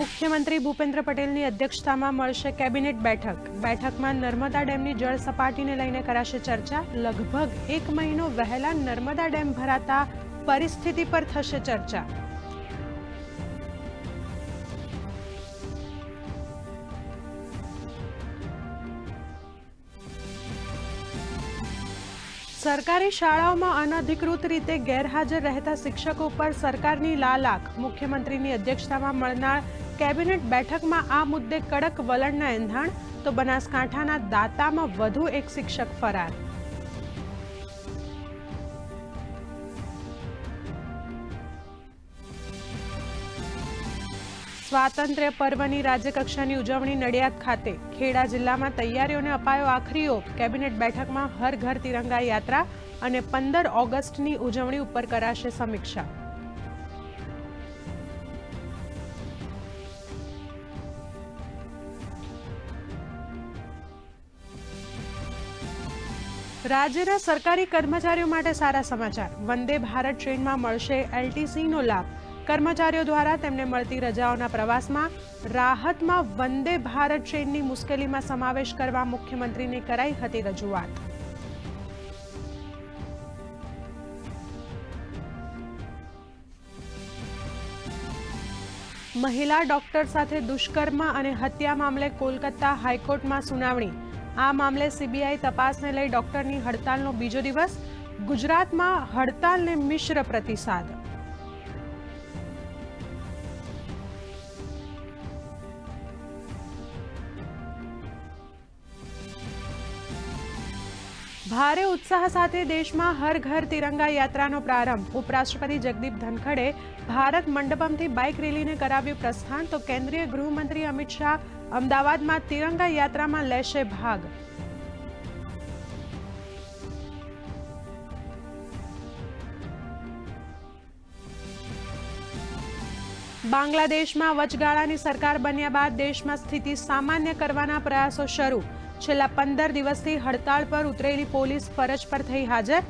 મુખ્યમંત્રી ભૂપેન્દ્ર પટેલની અધ્યક્ષતામાં મળશે કેબિનેટ બેઠક. બેઠકમાં નર્મદા ડેમની જળ સપાટીને લઈને કરાશે ચર્ચા. લગભગ એક મહિનો વહેલા નર્મદા ડેમ ભરાતા પરિસ્થિતિ પર થશે ચર્ચા. સરકારી શાળાઓમાં અનધિકૃત રીતે ગેરહાજર રહેતા શિક્ષકો પર સરકારની લાલાક. મુખ્યમંત્રીની અધ્યક્ષતામાં મળનાર કેબિનેટ બેઠકમાં આ મુદ્દે કડક વલણના એંધાણ, તો બનાસકાંઠાના દાતામાં વધુ એક શિક્ષક ફરાર. સ્વાતંત્ર્ય પર્વની રાજ્યકક્ષાની ઉજવણી નડિયાદ ખાતે. ખેડા જિલ્લામાં તૈયારીઓને અપાયો આખરી ઓપ. કેબિનેટ બેઠકમાં હર ઘર તિરંગા યાત્રા અને પંદર ઓગસ્ટની ઉજવણી ઉપર કરાશે સમીક્ષા. રાજ્યના સરકારી કર્મચારીઓ માટે સારા સમાચાર. વંદે ભારત ટ્રેનમાં મળશે એલટીસીનો લાભ. કર્મચારીઓ દ્વારા તેમને મળતી રજાઓના પ્રવાસમાં રાહતમાં વંદે ભારત ટ્રેનની મુશ્કેલીમાં સમાવેશ કરવા મુખ્યમંત્રીને કરાઈ હતી રજૂઆત. મહિલા ડોક્ટર સાથે દુષ્કર્મ અને હત્યા મામલે કોલકાતા હાઈકોર્ટમાં સુનાવણી. આ મામલે સીબીઆઈ તપાસને લઈ ડોક્ટરની હડતાલનો બીજો દિવસ. ગુજરાતમાં હડતાલને મિશ્ર પ્રતિસાદ. ભારે ઉત્સાહ સાથે દેશમાં હર ઘર તિરંગા યાત્રાનો પ્રારંભ. ઉપરાષ્ટ્રપતિ જગદીપ ધનખડે ભારત મંડપમથી બાઇક રેલીને કરાવ્યું પ્રસ્થાન. તો કેન્દ્રીય ગૃહમંત્રી અમિત શાહ અમદાવાદમાં તિરંગા યાત્રામાં લેશે ભાગ. બાંગ્લાદેશમાં વચગાળાની સરકાર બન્યા બાદ દેશમાં સ્થિતિ સામાન્ય કરવાના પ્રયાસો શરૂ. છેલ્લા પંદર દિવસથી હડતાળ પર ઉતરેલી પોલીસ ફરજ પર થઈ હાજર.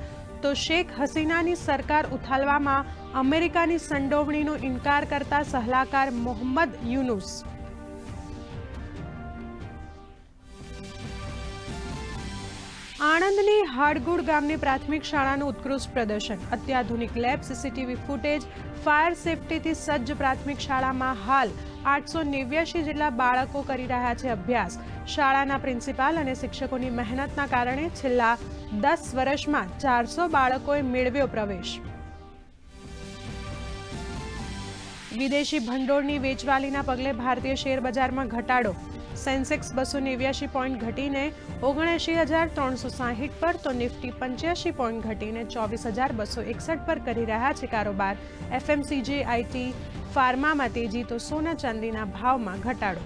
તો શેખ હસીનાની સરકાર ઉથાલવામાં અમેરિકાની સંડોવણીનો ઇનકાર કરતા સલાહકાર મોહમ્મદ યુનુસ. આણંદની હાડગુડ ગામની પ્રાથમિક શાળાનું ઉત્કૃષ્ટ પ્રદર્શન. અત્યાધુનિક લેબ, સીસીટીવી ફૂટેજ, ફાયર સેફટીથી સજ્જ પ્રાથમિક શાળામાં હાલ આઠસો નેવ્યાસી જેટલા બાળકો કરી રહ્યા છે અભ્યાસ. શાળાના પ્રિન્સિપાલ અને શિક્ષકોની મહેનતના કારણે છેલ્લા દસ વર્ષમાં ચારસો બાળકોએ મેળવ્યો પ્રવેશ. વિદેશી ભંડોળની વેચવાલીના પગલે ભારતીય શેર બજારમાં ઘટાડો. સેન્સેક્સ બસો નેવ્યાસી પોઈન્ટ ઘટીને ઓગણએંશી હજાર ત્રણસો સાહીઠ પર તો નિફ્ટી પંચ્યાસી પોઈન્ટ ઘટીને ચોવીસ હજાર બસો એકસઠ પર કરી રહ્યા છે કારોબાર. એફએમસીજી આઈટી ફાર્મામાં તેજી તો સોના ચાંદીના ભાવમાં ઘટાડો.